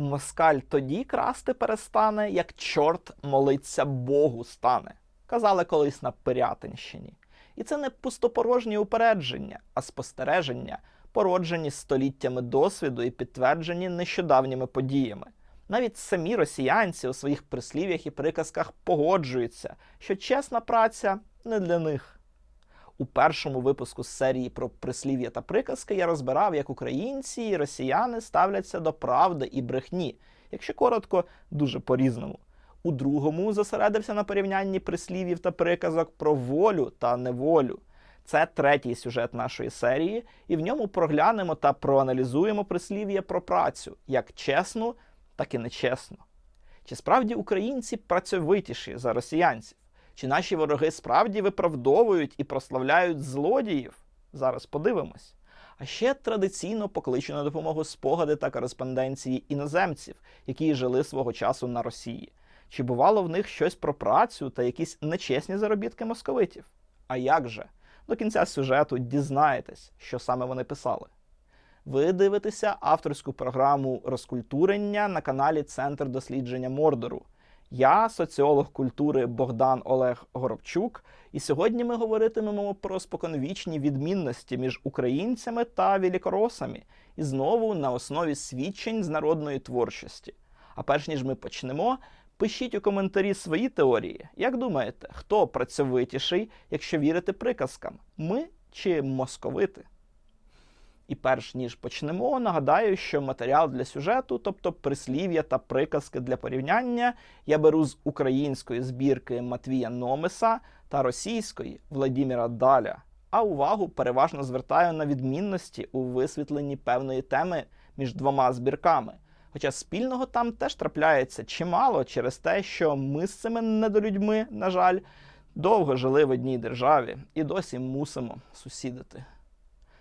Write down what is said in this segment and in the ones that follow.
Москаль тоді красти перестане, як чорт молиться Богу стане. Казали колись на Пирятинщині. І це не пустопорожні упередження, а спостереження, породжені століттями досвіду і підтверджені нещодавніми подіями. Навіть самі росіянці у своїх прислів'ях і приказках погоджуються, що чесна праця не для них. У першому випуску з серії про прислів'я та приказки я розбирав, як українці і росіяни ставляться до правди і брехні, якщо коротко, дуже по-різному. У другому зосередився на порівнянні прислів'їв та приказок про волю та неволю. Це третій сюжет нашої серії, і в ньому проглянемо та проаналізуємо прислів'я про працю як чесну, так і нечесну. Чи справді українці працьовитіші за росіянців? Чи наші вороги справді виправдовують і прославляють злодіїв? Зараз подивимось. А ще традиційно покличу на допомогу спогади та кореспонденції іноземців, які жили свого часу на Росії. Чи бувало в них щось про працю та якісь нечесні заробітки московитів? А як же? До кінця сюжету дізнаєтесь, що саме вони писали. Ви дивитеся авторську програму розкультурення на каналі Центр дослідження Мордору. Я соціолог культури Богдан Олег Горобчук, і сьогодні ми говоритимемо про споконвічні відмінності між українцями та великоросами, і знову на основі свідчень з народної творчості. А перш ніж ми почнемо, пишіть у коментарі свої теорії. Як думаєте, хто працьовитіший, якщо вірити приказкам? Ми чи московити? І перш ніж почнемо, нагадаю, що матеріал для сюжету, тобто прислів'я та приказки для порівняння, я беру з української збірки Матвія Номеса та російської Владіміра Даля. А увагу переважно звертаю на відмінності у висвітленні певної теми між двома збірками. Хоча спільного там теж трапляється чимало через те, що ми з цими недолюдьми, на жаль, довго жили в одній державі і досі мусимо сусідити.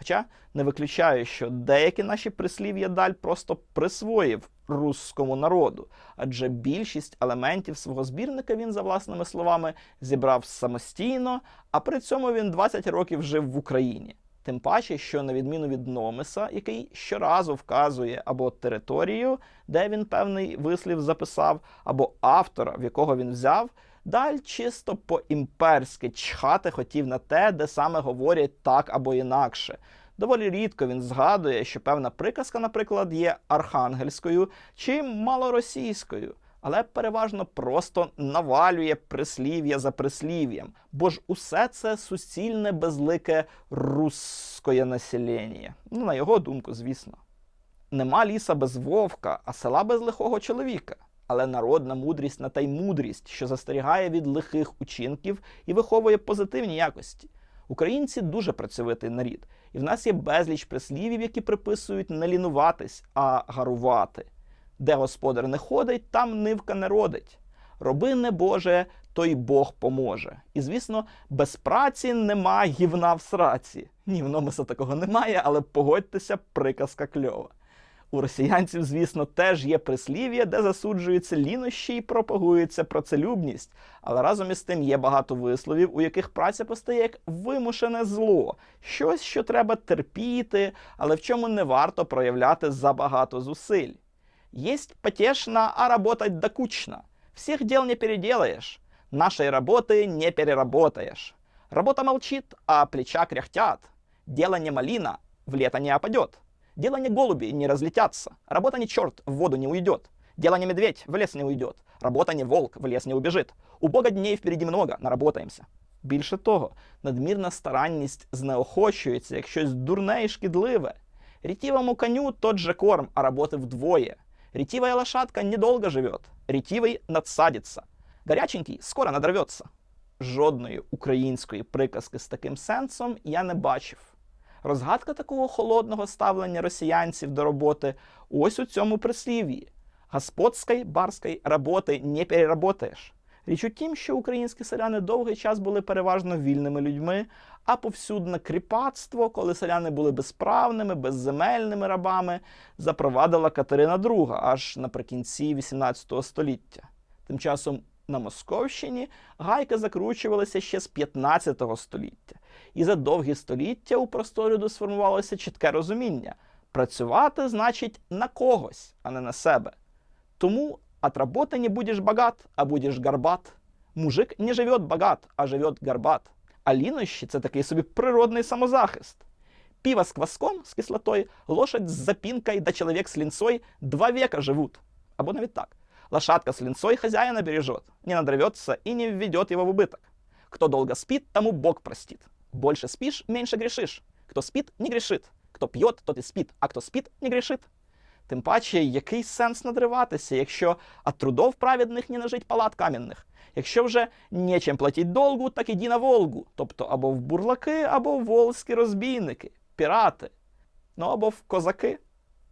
Хоча не виключаю, що деякі наші прислів'я даль просто присвоїв русскому народу, адже більшість елементів свого збірника він, за власними словами, зібрав самостійно, а при цьому він 20 років жив в Україні. Тим паче, що на відміну від Номеса, який щоразу вказує або територію, де він певний вислів записав, або автора, в якого він взяв, Даль чисто по-імперськи чхати хотів на те, де саме говорять так або інакше. Доволі рідко він згадує, що певна приказка, наприклад, є архангельською чи малоросійською, але переважно просто навалює прислів'я за прислів'ям, бо ж усе це суцільне безлике русское населення. Ну, на його думку, звісно. Нема ліса без вовка, а села без лихого чоловіка але народна мудрість на та й мудрість, що застерігає від лихих учинків і виховує позитивні якості. Українці дуже працьовитий нарід, і в нас є безліч прислівів, які приписують не лінуватись, а гарувати. Де господар не ходить, там нивка не родить. Роби не Боже, то й Бог поможе. І звісно, без праці нема гівна в сраці. Ні, в номеса такого немає, але погодьтеся, приказка кльова. У росіянців, звісно, теж є прислів'я, де засуджуються лінощі і пропагується працелюбність, але разом із тим є багато висловів, у яких праця постає як вимушене зло, щось, що треба терпіти, але в чому не варто проявляти забагато зусиль. Єсть потешно, а работать докучно. Всіх дел не переделаешь, нашей работы не переработаешь. Работа молчит, а плеча кряхтят. Дело не малина, в лето не опадет. Дело не голуби не разлетятся. Работа не черт, в воду не уйдет. Дело не медведь, в лес не уйдет. Работа не волк, в лес не убежит. У Бога дней впереді много, наработаємося. Більше того, надмірна старанність знеохочується як щось дурне і шкідливе. Рітівому коню тот же корм, а роботи вдвоє. Ретивая лошадка недолго живет, ретивый надсадится. Горяченький скоро надорвется. Жодної української приказки з таким сенсом я не бачив. Розгадка такого холодного ставлення росіянців до роботи ось у цьому прислів'ї. Господської барської роботи не переработаєш. Річ у тім, що українські селяни довгий час були переважно вільними людьми, а повсюдне кріпацтво, коли селяни були безправними, безземельними рабами, запровадила Катерина II аж наприкінці XVIII століття. Тим часом на Московщині гайки закручувалися ще з 15 століття, і за довгі століття у просторі сформувалося чітке розуміння. Працювати значить на когось, а не на себе. Тому от работы не будешь богат, а будеш горбат. Мужик не живет богат, а живет горбат. А лінощі це такий собі природний самозахист. Пиво с кваском, с кислотой, лошадь с запинкой да человек с линцой два века живут. Або навіть так. Лошадка с линцой хозяина бережет, не надорвется и не введет его в убыток. Кто долго спит, тому Бог простит. Больше спишь, меньше грешишь. Кто спит, не грешит. Хто п'єт, тот і спить, а хто спить, не грешит. Тим паче, який сенс надриватися, якщо от трудов праведних не нажить палат кам'яних? Якщо вже нечим платить долгу, так іди на Волгу, тобто або в бурлаки, або в волзькі розбійники, пірати, ну або в козаки.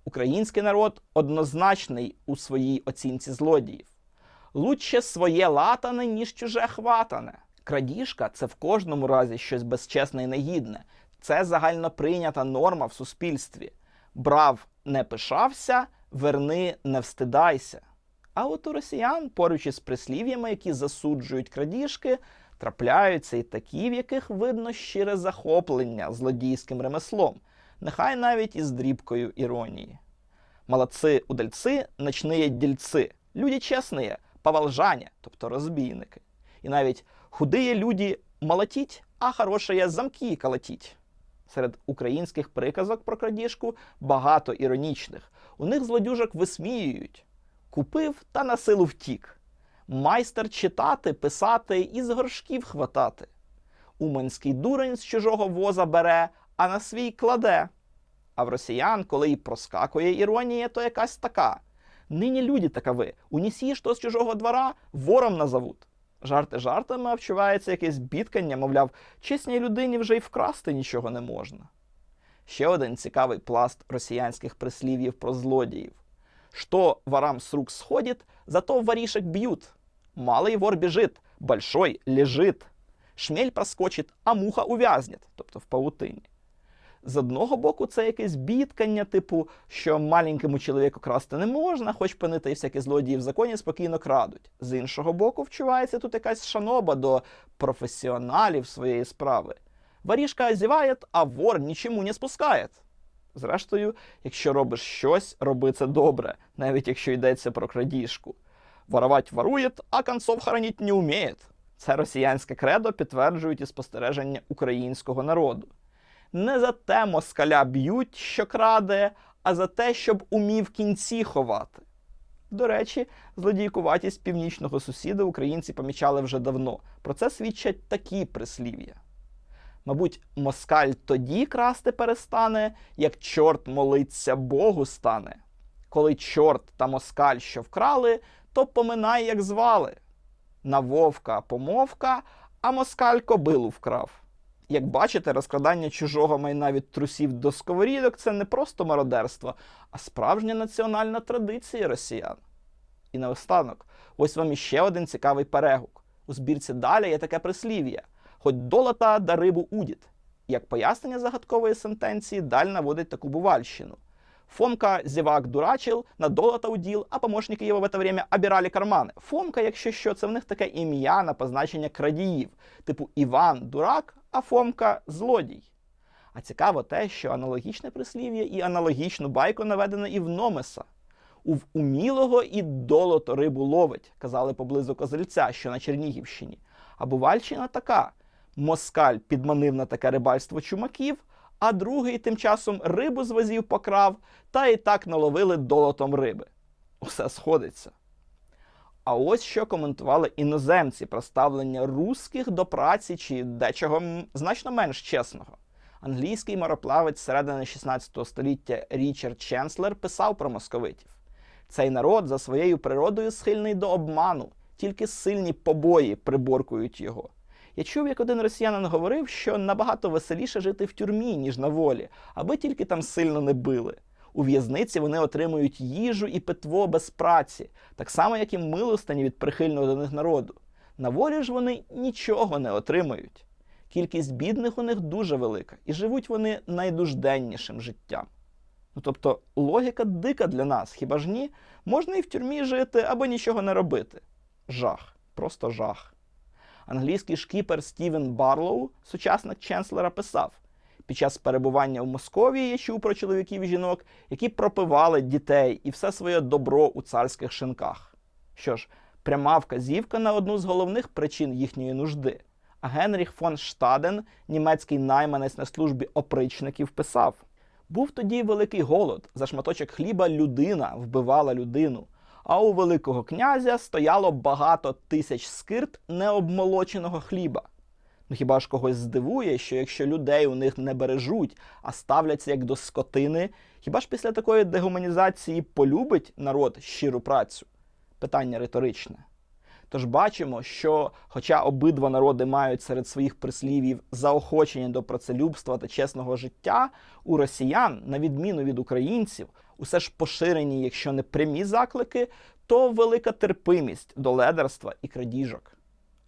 Український народ однозначний у своїй оцінці злодіїв. Лучше своє латане, ніж чуже хватане. Крадіжка це в кожному разі щось безчесне і негідне. Це загально прийнята норма в суспільстві. Брав, не пишався, верни, не встидайся. А от у росіян, поруч із прислів'ями, які засуджують крадіжки, трапляються і такі, в яких видно щире захоплення злодійським ремеслом, нехай навіть із дрібкою іронії. Молодці удальці, ночні дільці, люди чесні, поволжані, тобто розбійники. І навіть худые люди молотіть, а хороші замки колотіть. Серед українських приказок про крадіжку багато іронічних. У них злодюжок висміюють. Купив та на силу втік. Майстер читати, писати і з горшків хватати. Уманський дурень з чужого воза бере, а на свій кладе. А в росіян, коли й проскакує іронія, то якась така. Нині люди такови, унісі що з чужого двора, вором назовуть. Жарти жартами, а вчувається якесь бідкання, мовляв, чесній людині вже й вкрасти нічого не можна. Ще один цікавий пласт росіянських прислів'їв про злодіїв. Что ворам с рук сходит, зато воришек бьют. Малый вор бежит, большой лежит. Шмель проскочить, а муха увязнет, тобто в павутині. З одного боку, це якесь бідкання, типу, що маленькому чоловіку красти не можна, хоч панити і всякі злодії в законі спокійно крадуть. З іншого боку, вчувається тут якась шаноба до професіоналів своєї справи. Ворішка зіває, а вор нічому не спускає. Зрештою, якщо робиш щось, роби це добре, навіть якщо йдеться про крадіжку. Воровать ворує, а концов хоронить не вміє. Це росіянське кредо підтверджують і спостереження українського народу. Не за те москаля б'ють, що краде, а за те, щоб умів кінці ховати. До речі, злодійкуватість північного сусіда українці помічали вже давно. Про це свідчать такі прислів'я. Мабуть, москаль тоді красти перестане, як чорт молиться Богу стане. Коли чорт та москаль що вкрали, то поминай, як звали. На вовка помовка, а москаль кобилу вкрав. Як бачите, розкрадання чужого майна від трусів до сковорідок це не просто мародерство, а справжня національна традиція росіян. І наостанок, ось вам іще один цікавий перегук. У збірці далі є таке прислів'я: хоч долата да рибу удіт. Як пояснення загадкової сентенції, даль наводить таку бувальщину. Фомка зевак дурачил, на долота уділ, а помощники його в это время обирали кармани. Фомка, якщо що, це в них таке ім'я на позначення крадіїв, типу Іван дурак, а Фомка злодій. А цікаво те, що аналогічне прислів'я і аналогічну байку наведено і в Номеса. У умілого і долото рибу ловить, казали поблизу Козельця, що на Чернігівщині. А бувальщина така: москаль підманив на таке рибальство чумаків, а другий тим часом рибу з возів покрав, та і так наловили долотом риби. Усе сходиться. А ось що коментували іноземці про ставлення русських до праці чи дечого значно менш чесного. Англійський мороплавець середини 16 століття Річард Ченслер писав про московитів. Цей народ за своєю природою схильний до обману, тільки сильні побої приборкують його. Я чув, як один росіянин говорив, що набагато веселіше жити в тюрмі, ніж на волі, аби тільки там сильно не били. У в'язниці вони отримують їжу і питво без праці, так само, як і милостині від прихильного до них народу. На волі ж вони нічого не отримують. Кількість бідних у них дуже велика, і живуть вони найдужденнішим життям. Ну тобто логіка дика для нас, хіба ж ні? Можна і в тюрмі жити або нічого не робити. Жах, просто жах. Англійський шкіпер Стівен Барлоу, сучасник Ченслера, писав: Під час перебування в Московії я чув про чоловіків і жінок, які пропивали дітей і все своє добро у царських шинках. Що ж, пряма вказівка на одну з головних причин їхньої нужди. А Генріх фон Штаден, німецький найманець на службі опричників, писав: був тоді великий голод. За шматочок хліба людина вбивала людину. А у Великого князя стояло багато тисяч скирт необмолоченого хліба. Ну хіба ж когось здивує, що якщо людей у них не бережуть, а ставляться як до скотини, хіба ж після такої дегуманізації полюбить народ щиру працю? Питання риторичне. Тож бачимо, що, хоча обидва народи мають серед своїх прислів'їв заохочення до працелюбства та чесного життя, у росіян, на відміну від українців, усе ж поширені, якщо не прямі заклики, то велика терпимість до ледерства і крадіжок.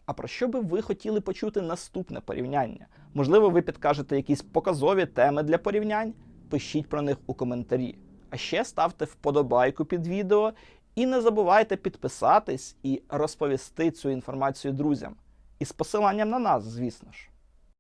А про що би ви хотіли почути наступне порівняння? Можливо, ви підкажете якісь показові теми для порівнянь? Пишіть про них у коментарі. А ще ставте вподобайку під відео і не забувайте підписатись і розповісти цю інформацію друзям. І з посиланням на нас, звісно ж.